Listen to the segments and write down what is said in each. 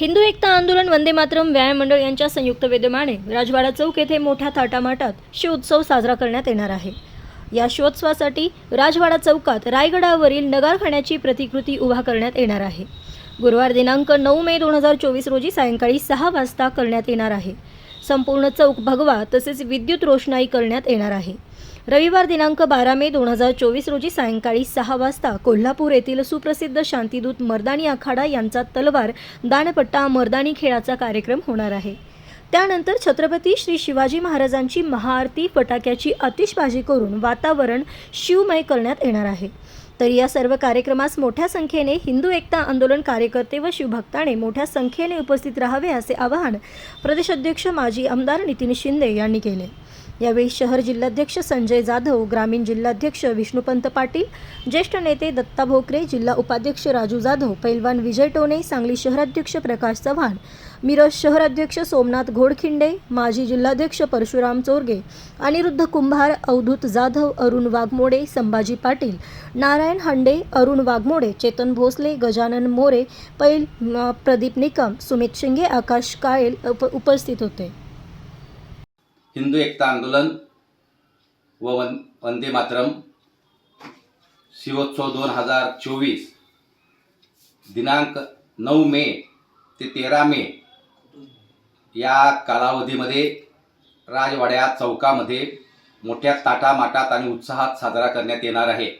हिंदू एकता आंदोलन वंदे मातरम व्यायाम मंडळ यांच्या संयुक्त विद्यमाने राजवाडा चौक येथे मोठ्या थाटामाटात शिवोत्सव साजरा करण्यात येणार आहे. या शिवोत्सवासाठी राजवाडा चौकात रायगडावरील नगारखान्याची प्रतिकृती उभा करण्यात येणार आहे. गुरुवार दिनांक नऊ मे दोन हजार चोवीस रोजी सायंकाळी सहा वाजता करण्यात येणार आहे. संपूर्ण चौक भगवा तसेच विद्युत रोषणाई करण्यात येणार आहे. रविवार दिनांक बारा मे दोन हजार चोवीस रोजी सायंकाळी सहा वाजता कोल्हापूर येथील सुप्रसिद्ध शांतीदूत मर्दानी आखाडा यांचा तलवार दानपट्टा मर्दानी खेळाचा कार्यक्रम होणार आहे. त्यानंतर छत्रपती श्री शिवाजी महाराजांची महाआरती फटाक्याची आतिषबाजी करून वातावरण शिवमय करण्यात येणार आहे. तर या सर्व कार्यक्रमास मोठ्या संख्येने हिंदू एकता आंदोलन कार्यकर्ते व शिवभक्ताने मोठ्या संख्येने उपस्थित राहावे असे आवाहन प्रदेशाध्यक्ष माजी आमदार नितीन शिंदे यांनी केले. यावेळी शहर जिल्हाध्यक्ष संजय जाधव ग्रामीण जिल्हाध्यक्ष विष्णुपंत पाटील ज्येष्ठ नेते दत्ता भोकरे जिल्हा उपाध्यक्ष राजू जाधव पैलवान विजय टोने सांगली शहराध्यक्ष प्रकाश चव्हाण मिरज शहराध्यक्ष सोमनाथ घोडखिंडे माजी जिल्हाध्यक्ष परशुराम चोरगे अनिरुद्ध कुंभार अवधूत जाधव अरुण वाघमोडे संभाजी पाटील नारायण हंडे अरुण वाघमोडे चेतन भोसले गजानन मोरे पैल प्रदीप निकम सुमित शिंगे आकाश काळेल उप उपस्थित होते. हिंदू एकता आंदोलन व वन वंदे मातरम शिवोत्सव दोन हजार चोवीस दिनांक नऊ मे ते तेरा मे या कालावधीमध्ये राजवाड्या चौकामध्ये मोठ्या ताटामाटात आणि उत्साहात साजरा करण्यात येणार आहे.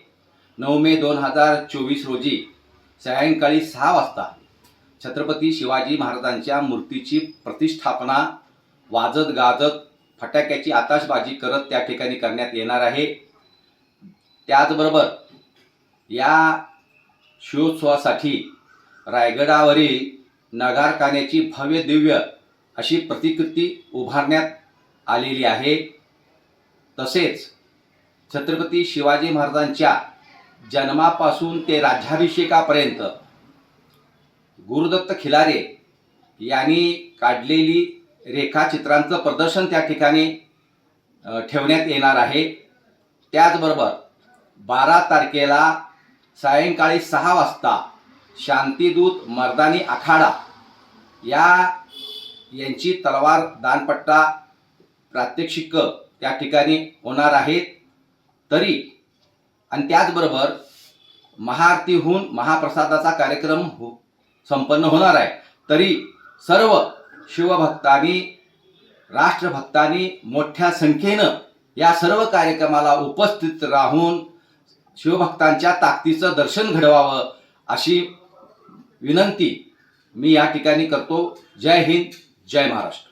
नऊ मे दोन हजार चोवीस रोजी सायंकाळी सहा वाजता छत्रपती शिवाजी महाराजांच्या मूर्तीची प्रतिष्ठापना वाजत गाजत फटाक्याची आताशबाजी करत त्या ठिकाणी करण्यात येणार आहे. त्याचबरोबर या शिवोत्सवासाठी रायगडावरील नगारखान्याची भव्य दिव्य अशी प्रतिकृती उभारण्यात आलेली आहे. तसेच छत्रपती शिवाजी महाराजांच्या जन्मापासून ते राज्याभिषेकापर्यंत गुरुदत्त खिलारे यांनी काढलेली रेखाचित्रांचं प्रदर्शन त्या ठिकाणी ठेवण्यात येणार आहे. त्याचबरोबर बारा तारखेला सायंकाळी सहा वाजता शांतीदूत मर्दानी आखाडा या यांची तलवार दानपट्टा प्रात्यक्षिक त्या ठिकाणी होणार आहेत. तरी आणि त्याचबरोबर महाआरतीहून महाप्रसादाचा कार्यक्रम हो संपन्न होणार आहे. तरी सर्व शिवभक्तांनी राष्ट्रभक्तांनी मोठ्या संख्येनं या सर्व कार्यक्रमाला उपस्थित राहून शिवभक्तांच्या ताकदीचं दर्शन घडवावं अशी विनंती मी या ठिकाणी करतो. जय हिंद. जय महाराष्ट्र